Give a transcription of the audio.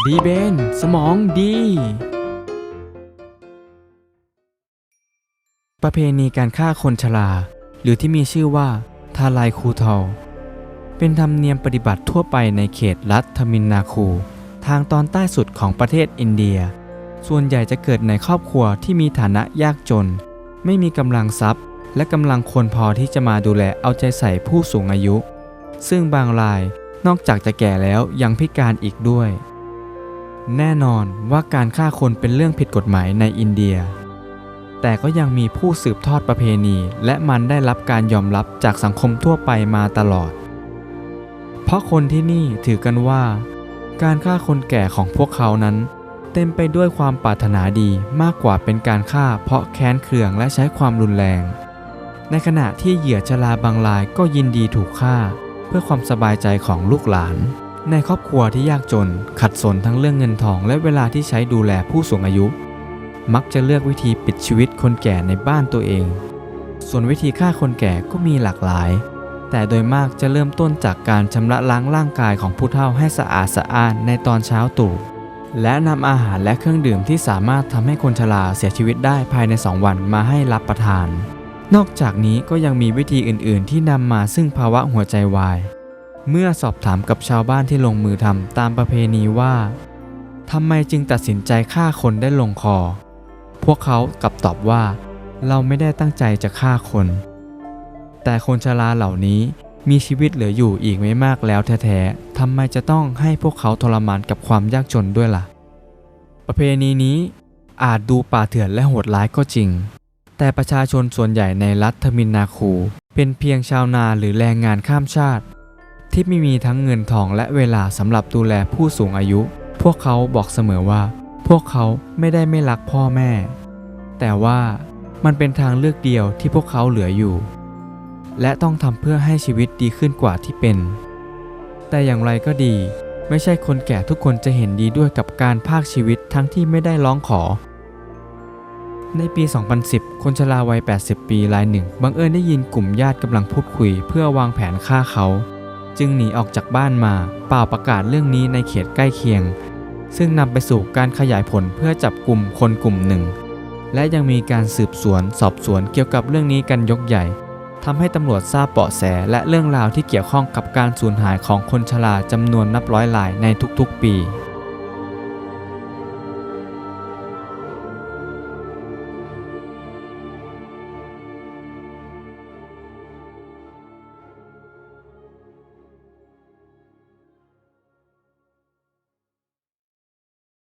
ดีเบน สมองดี ประเพณีการฆ่าคนชรา หรือที่มีชื่อว่า ทาลายคูทอลเป็นธรรมเนียมปฏิบัติทั่วไปในเขตรัฐทมินนาคู ทางตอนใต้สุดของประเทศอินเดีย ส่วนใหญ่จะเกิดในครอบครัวที่มีฐานะยากจน ไม่มีกำลังทรัพย์ และกำลังคนพอที่จะมาดูแลเอาใจใส่ผู้สูงอายุ ซึ่งบางรายนอกจากจะแก่แล้วยังพิการอีกด้วย แน่นอนว่าการฆ่าคนเป็นเรื่องผิดกฎหมายในอินเดีย แต่ก็ยังมีผู้สืบทอดประเพณี และมันได้รับการยอมรับจากสังคมทั่วไปมาตลอด เพราะคนที่นี่ถือกันว่า การฆ่าคนแก่ของพวกเขานั้น เต็มไปด้วยความปรารถนาดีมากกว่าเป็นการฆ่าเพราะแค้นเคืองและใช้ความรุนแรง ในขณะที่เหยื่อชราบางรายก็ยินดีถูกฆ่า เพื่อความสบายใจของลูกหลาน ในครอบครัวที่ยากจนขัดสนทั้งเรื่องเงินทองและเวลาที่ใช้ดูแลผู้สูงอายุ มักจะเลือกวิธีปิดชีวิตคนแก่ในบ้านตัวเอง ส่วนวิธีฆ่าคนแก่ก็มีหลากหลาย แต่โดยมากจะเริ่มต้นจากการชำระล้างร่างกายของผู้เฒ่าให้สะอาดสะอ้านในตอนเช้าตรู่และนำอาหารและเครื่องดื่มที่สามารถทำให้คนชราเสียชีวิตได้ภายใน 2 วันมาให้รับประทาน นอกจากนี้ก็ยังมีวิธีอื่น ๆ ที่นำมาซึ่งภาวะหัวใจวาย เมื่อสอบถามกับชาวบ้านที่ลงมือทำตามประเพณีว่าทำไมจึงตัดสินใจฆ่าคนได้ลงคอ พวกเขากลับตอบว่า เราไม่ได้ตั้งใจจะฆ่าคน แต่คนชราเหล่านี้มีชีวิตเหลืออยู่อีกไม่มากแล้วแท้ๆทำไมจะต้องให้พวกเขาทรมานกับความยากจนด้วยล่ะ ประเพณีนี้อาจดูป่าเถื่อนและโหดร้ายก็จริง แต่ประชาชนส่วนใหญ่ในรัฐทมินนาคู เป็นเพียงชาวนาหรือแรงงานข้ามชาติ ที่ไม่มีทั้งเงินทองและเวลาสำหรับดูแลผู้สูงอายุ พวกเขาบอกเสมอว่า พวกเขาไม่ได้ไม่รักพ่อแม่ แต่ว่ามันเป็นทางเลือกเดียวที่พวกเขาเหลืออยู่ และต้องทำเพื่อให้ชีวิตดีขึ้นกว่าที่เป็น แต่อย่างไรก็ดี ไม่ใช่คนแก่ทุกคนจะเห็นดีด้วยกับการพากชีวิตทั้งที่ไม่ได้ร้องขอ ในปี 2010 คนชราวัย 80 ปีรายหนึ่ง บังเอิญได้ยินกลุ่มญาติกำลังพูดคุย เพื่อวางแผนฆ่าเขา จึงหนีออกจากบ้านมาเป่าประกาศเรื่องนี้ในเขตใกล้เคียง ซึ่งนำไปสู่การขยายผลเพื่อจับกลุ่มคนกลุ่มหนึ่ง และยังมีการสืบสวนสอบสวนเกี่ยวกับเรื่องนี้กันยกใหญ่ทำให้ตำรวจทราบเบาะแสและเรื่องราวที่เกี่ยวข้องกับการสูญหายของคนชราจำนวนนับร้อยรายในทุกๆปี